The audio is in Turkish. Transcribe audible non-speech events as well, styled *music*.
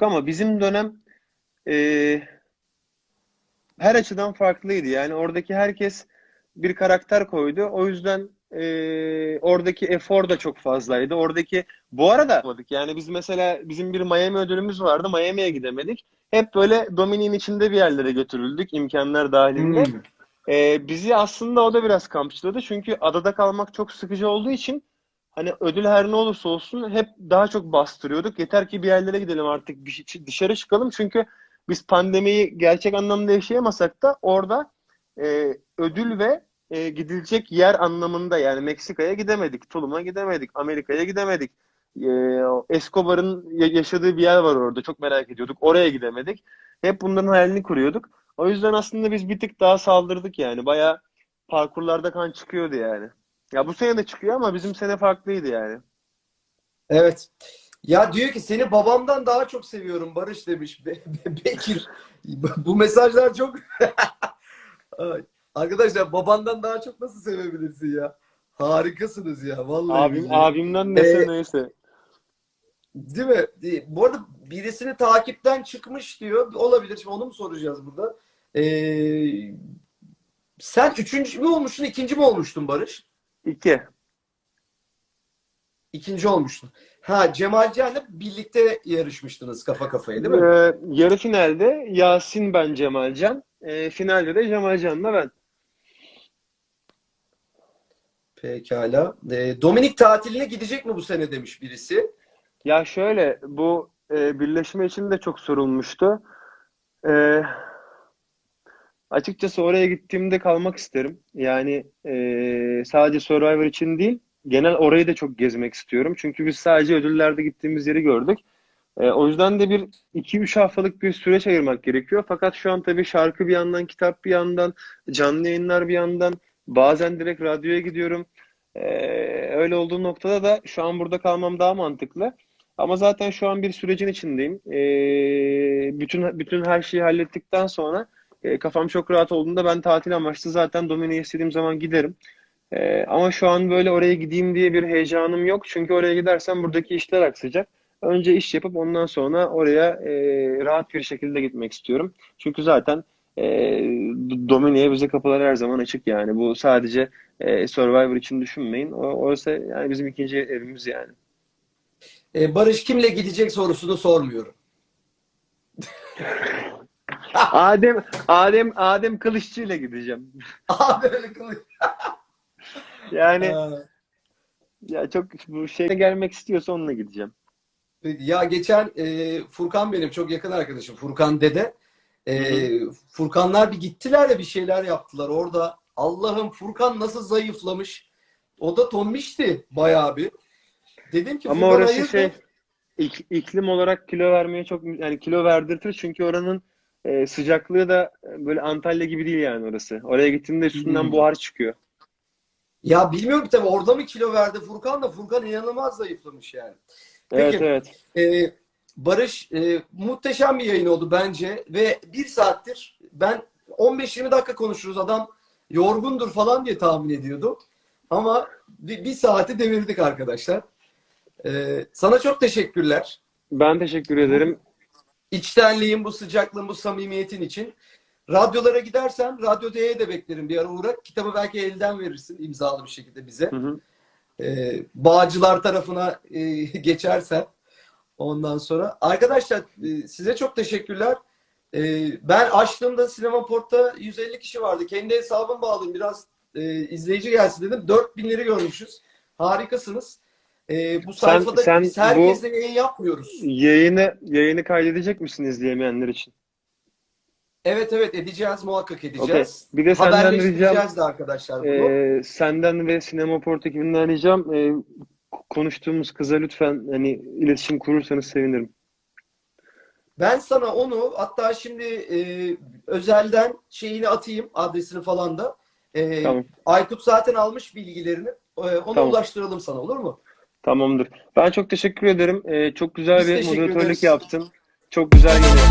yok ama bizim dönem e, her açıdan farklıydı. Yani oradaki herkes bir karakter koydu. O yüzden e, oradaki efor da çok fazlaydı. Oradaki bu arada. Yani biz mesela bizim bir Miami ödülümüz vardı. Miami'ye gidemedik. Hep böyle Dominik'in içinde bir yerlere götürüldük imkanlar dahilinde. Hmm. Ee, bizi aslında o da biraz kamçıladı. Çünkü adada kalmak çok sıkıcı olduğu için hani ödül her ne olursa olsun hep daha çok bastırıyorduk. Yeter ki bir yerlere gidelim artık bir şey- dışarı çıkalım. Çünkü biz pandemiyi gerçek anlamda yaşayamasak da orada e, ödül ve e, gidilecek yer anlamında yani Meksika'ya gidemedik, Tulum'a gidemedik, Amerika'ya gidemedik. E, Escobar'ın ya- yaşadığı bir yer var orada. Çok merak ediyorduk. Oraya gidemedik. Hep bunların hayalini kuruyorduk. O yüzden aslında biz bir tık daha saldırdık yani. Bayağı parkurlarda kan çıkıyordu yani. Ya bu sene de çıkıyor ama bizim sene farklıydı yani. Evet. Ya diyor ki seni babamdan daha çok seviyorum Barış demiş Be- Be- Bekir. *laughs* Bu mesajlar çok *laughs* Arkadaşlar babandan daha çok nasıl sevebilirsin ya? Harikasınız ya vallahi. Abim, billahi. abimden neyse Ee, neyse. Değil mi? Bu arada birisini takipten çıkmış diyor. Olabilir. Şimdi onu mu soracağız burada? Ee, sen üçüncü mü olmuştun, ikinci mi olmuştun Barış? İki. İkinci olmuştun. Ha Cemal Can'la birlikte yarışmıştınız kafa kafaya değil mi? Ee, yarı finalde Yasin ben Cemalcan. Ee, finalde de Cemalcan'la ben. Pekala. Ee, Dominik tatiline gidecek mi bu sene demiş birisi. Ya şöyle bu e, birleşme için de çok sorulmuştu. E, açıkçası oraya gittiğimde kalmak isterim. Yani e, sadece Survivor için değil, genel orayı da çok gezmek istiyorum. Çünkü biz sadece ödüllerde gittiğimiz yeri gördük. E, o yüzden de bir 2-3 haftalık bir süreç ayırmak gerekiyor. Fakat şu an tabii şarkı bir yandan, kitap bir yandan, canlı yayınlar bir yandan, bazen direkt radyoya gidiyorum. E, öyle olduğu noktada da şu an burada kalmam daha mantıklı. Ama zaten şu an bir sürecin içindeyim. Ee, bütün bütün her şeyi hallettikten sonra e, kafam çok rahat olduğunda ben tatil amaçlı zaten Dominik'e istediğim zaman giderim. Ee, ama şu an böyle oraya gideyim diye bir heyecanım yok. Çünkü oraya gidersem buradaki işler aksayacak. Önce iş yapıp ondan sonra oraya e, rahat bir şekilde gitmek istiyorum. Çünkü zaten e, Dominik'e bize kapılar her zaman açık yani. Bu sadece e, Survivor için düşünmeyin. O, orası yani bizim ikinci evimiz yani. Ee, Barış kimle gidecek sorusunu sormuyorum. Adem Adem Adem Kılıççı ile gideceğim. *laughs* Öyle kılıç. *laughs* Yani Ee, ya çok bu şeye gelmek istiyorsa onunla gideceğim. Ya geçen e, Furkan benim çok yakın arkadaşım. Furkan dede. E, Furkanlar bir gittiler de bir şeyler yaptılar orada. Allah'ım Furkan nasıl zayıflamış. O da tonmişti bayağı bir. Dedim ki Ama orası hayırdır? şey ik- iklim olarak kilo vermeye çok yani kilo verdirtir çünkü oranın e, sıcaklığı da e, böyle Antalya gibi değil yani orası. Oraya gittiğinde üstünden Hmm. buhar çıkıyor. Ya bilmiyorum tabii orada mı kilo verdi Furkan da Furkan inanılmaz zayıflamış yani. Evet Peki. evet. Ee, Barış e, muhteşem bir yayın oldu bence ve bir saattir ben 15-20 dakika konuşuruz adam yorgundur falan diye tahmin ediyordum. Ama bir, bir saati devirdik arkadaşlar. Ee, sana çok teşekkürler. Ben teşekkür ederim. İçtenliğin, bu sıcaklığın, bu samimiyetin için. Radyolara gidersen Radyo D'ye de beklerim bir ara uğra. Kitabı belki elden verirsin imzalı bir şekilde bize. Hı hı. Ee, Bağcılar tarafına e, *laughs* geçersen ondan sonra. Arkadaşlar e, size çok teşekkürler. E, ben açtığımda Sinema Port'ta 150 kişi vardı. Kendi hesabım bağladım. Biraz e, izleyici gelsin dedim. 4000'leri görmüşüz. Harikasınız. E, bu Sen- sayfada sen biz bu- herkesle yayın yapmıyoruz. Yayını yayını kaydedecek misin izleyemeyenler için? Evet evet edeceğiz muhakkak edeceğiz. Bir de senden ricam de arkadaşlar bunu. Ee, senden ve Sinemaport ekibinden ricam e, konuştuğumuz kıza lütfen hani iletişim kurursanız sevinirim. Ben sana onu hatta şimdi e, özelden şeyini atayım adresini falan da. E, Tamam. Aykut zaten almış bilgilerini. E, ona Tamam. ulaştıralım sana olur mu? Tamamdır. Ben çok teşekkür ederim. Ee, çok güzel Biz bir moderatörlük ederiz. yaptın. Çok güzel geliyor.